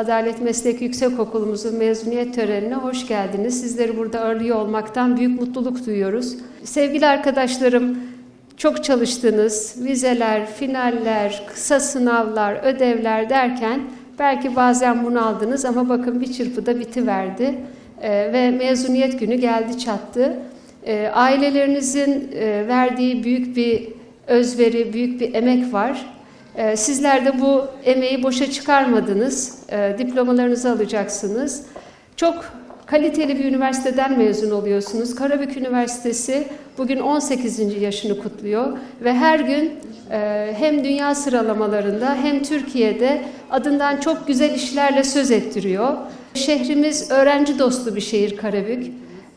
Adalet Meslek Yüksekokulumuzun mezuniyet törenine hoş geldiniz. Sizleri burada ağırlıyor olmaktan büyük mutluluk duyuyoruz. Sevgili arkadaşlarım, çok çalıştınız. Vizeler, finaller, kısa sınavlar, ödevler derken belki bazen bunaldınız ama bakın bir çırpıda bitiverdi. Ee, ve mezuniyet günü geldi çattı. Ee, ailelerinizin e, verdiği büyük bir özveri, büyük bir emek var. Ee, Sizler de bu emeği boşa çıkarmadınız. Ee, Diplomalarınızı alacaksınız. Çok kaliteli bir üniversiteden mezun oluyorsunuz. Karabük Üniversitesi bugün 18. yaşını kutluyor ve her gün e, hem dünya sıralamalarında hem Türkiye'de adından çok güzel işlerle söz ettiriyor. Şehrimiz öğrenci dostu bir şehir Karabük.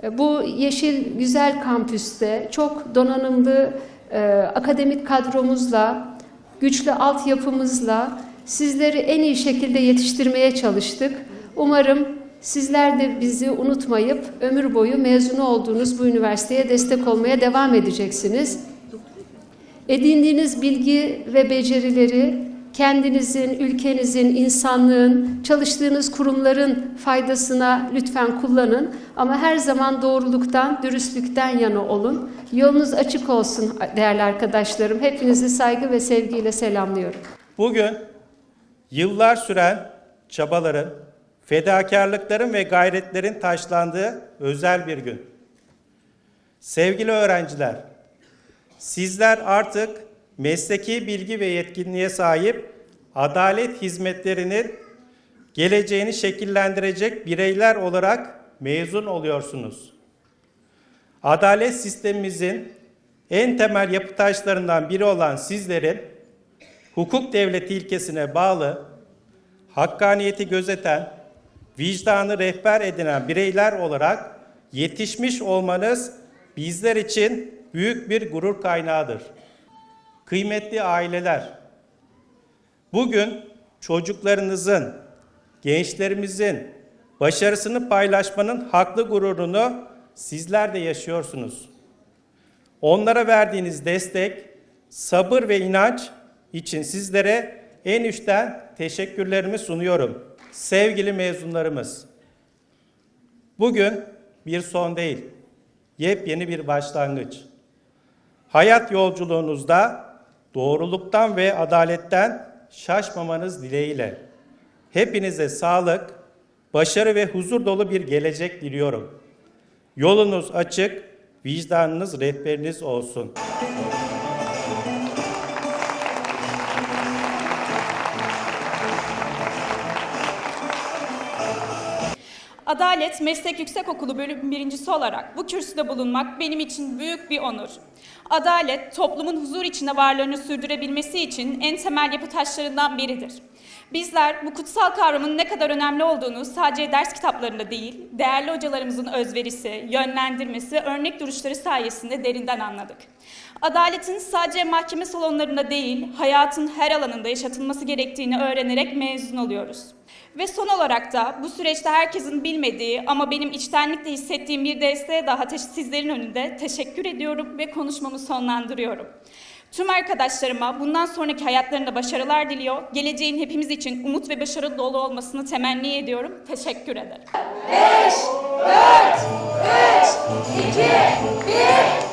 E, Bu yeşil güzel kampüste çok donanımlı e, akademik kadromuzla, güçlü altyapımızla sizleri en iyi şekilde yetiştirmeye çalıştık. Umarım sizler de bizi unutmayıp ömür boyu mezunu olduğunuz bu üniversiteye destek olmaya devam edeceksiniz. Edindiğiniz bilgi ve becerileri kendinizin, ülkenizin, insanlığın, çalıştığınız kurumların faydasına lütfen kullanın. Ama her zaman doğruluktan, dürüstlükten yana olun. Yolunuz açık olsun değerli arkadaşlarım. Hepinizi saygı ve sevgiyle selamlıyorum. Bugün yıllar süren çabaların, fedakarlıkların ve gayretlerin taşlandığı özel bir gün. Sevgili öğrenciler, sizler artık mesleki bilgi ve yetkinliğe sahip adalet hizmetlerinin geleceğini şekillendirecek bireyler olarak mezun oluyorsunuz. Adalet sistemimizin en temel yapı taşlarından biri olan sizlerin hukuk devleti ilkesine bağlı, hakkaniyeti gözeten, vicdanı rehber edinen bireyler olarak yetişmiş olmanız bizler için büyük bir gurur kaynağıdır. Kıymetli aileler, bugün çocuklarınızın, gençlerimizin başarısını paylaşmanın haklı gururunu sizler de yaşıyorsunuz. Onlara verdiğiniz destek, sabır ve inanç için sizlere en üstten teşekkürlerimi sunuyorum. Sevgili mezunlarımız, bugün bir son değil, yepyeni bir başlangıç. Hayat yolculuğunuzda doğruluktan ve adaletten şaşmamanız dileğiyle hepinize sağlık, başarı ve huzur dolu bir gelecek diliyorum. Yolunuz açık, vicdanınız rehberiniz olsun. Adalet Meslek Yüksekokulu bölüm birincisi olarak bu kürsüde bulunmak benim için büyük bir onur. Adalet, toplumun huzur içinde varlığını sürdürebilmesi için en temel yapı taşlarından biridir. Bizler bu kutsal kavramın ne kadar önemli olduğunu sadece ders kitaplarında değil, değerli hocalarımızın özverisi, yönlendirmesi, örnek duruşları sayesinde derinden anladık. Adaletin sadece mahkeme salonlarında değil, hayatın her alanında yaşatılması gerektiğini öğrenerek mezun oluyoruz. Ve son olarak da bu süreçte herkesin bilmediği ama benim içtenlikle hissettiğim bir desteğe daha sizlerin önünde teşekkür ediyorum ve konuşmamı sonlandırıyorum. Tüm arkadaşlarıma bundan sonraki hayatlarında başarılar diliyor, geleceğin hepimiz için umut ve başarı dolu olmasını temenni ediyorum. Teşekkür ederim. Thank